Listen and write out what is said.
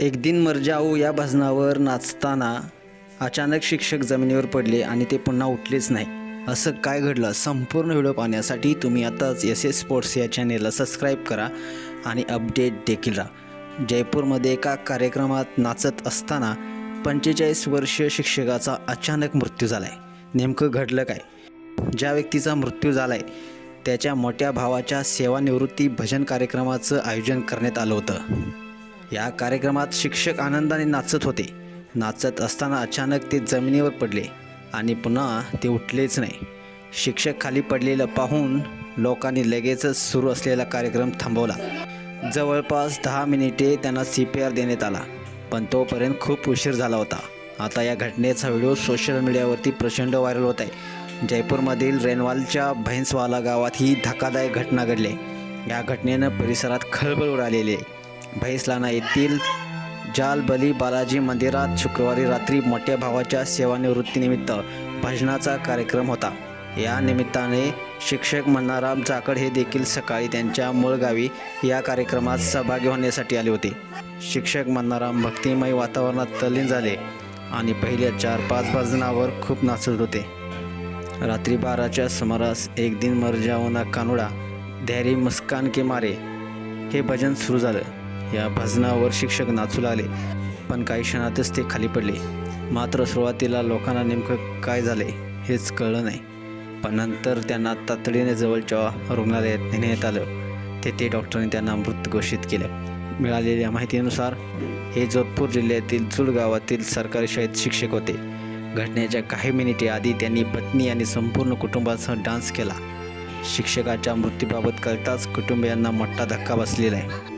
एक दिन मर जाऊ या भजनावर नाचताना अचानक शिक्षक जमिनीवर पडले आणि ते पुन्हा उठलेच नाही. असं काय घडलं? संपूर्ण व्हिडिओ पाहण्यासाठी तुम्ही आताच एस एस स्पोर्ट्स या चॅनेलला सबस्क्राईब करा आणि अपडेट देखील राहा. जयपूरमध्ये एका कार्यक्रमात नाचत असताना पंचेचाळीस वर्षीय शिक्षकाचा अचानक मृत्यू झाला आहे नेमकं घडलं काय? ज्या व्यक्तीचा मृत्यू झाला आहे त्याच्या मोठ्या भावाच्या सेवानिवृत्ती भजन कार्यक्रमाचं आयोजन करण्यात आलं होतं. या कार्यक्रमात शिक्षक आनंदाने नाचत होते. नाचत असताना अचानक ते जमिनीवर पडले आणि पुन्हा ते उठलेच नाही. शिक्षक खाली पडलेलं पाहून लोकांनी लगेचच सुरू असलेला कार्यक्रम थांबवला. जवळपास दहा मिनिटे त्यांना सी पी आर देण्यात आला पण तोपर्यंत खूप उशीर झाला होता. आता या घटनेचा व्हिडिओ सोशल मीडियावरती प्रचंड व्हायरल होत आहे. जयपूरमधील रेनवालच्या भैंसवाला गावात ही धक्कादायक घटना घडली. या घटनेनं परिसरात खळबळ उडालेली आहे. भैसलाना येथील जालबली बालाजी मंदिरात शुक्रवारी रात्री मोठ्या भावाच्या सेवानिवृत्तीनिमित्त भजनाचा कार्यक्रम होता. या निमित्ताने शिक्षक मन्नाराम जाकड हे देखील सकाळी त्यांच्या मूळ गावी या कार्यक्रमात सहभागी होण्यासाठी आले होते. शिक्षक मन्नाराम भक्तिमय वातावरणात तल्लीन झाले आणि पहिल्या चार पाच भजनावर खूप नाचत होते. रात्री बाराच्या सुमारास एक दिन मर जाओ ना कानुडा धैर्य मुस्कान के मारे हे भजन सुरू झालं. या भजनावर शिक्षक नाचू लागले. पण काही क्षणातच ते खाली पडले. मात्र सुरुवातीला लोकांना नेमकं काय झाले हेच कळलं नाही. पण नंतर त्यांना तातडीने जवळच्या रुग्णालयात नेण्यात आलं. तेथे डॉक्टरांनी त्यांना मृत घोषित केलं. मिळालेल्या माहितीनुसार हे जोधपूर जिल्ह्यातील चुड गावातील सरकारी शाळेत शिक्षक होते. घटनेच्या काही मिनिटे आधी त्यांनी पत्नी आणि संपूर्ण कुटुंबासह डान्स केला. शिक्षकाच्या मृत्यूबाबत कळताच कुटुंबियांना मोठा धक्का बसलेला आहे.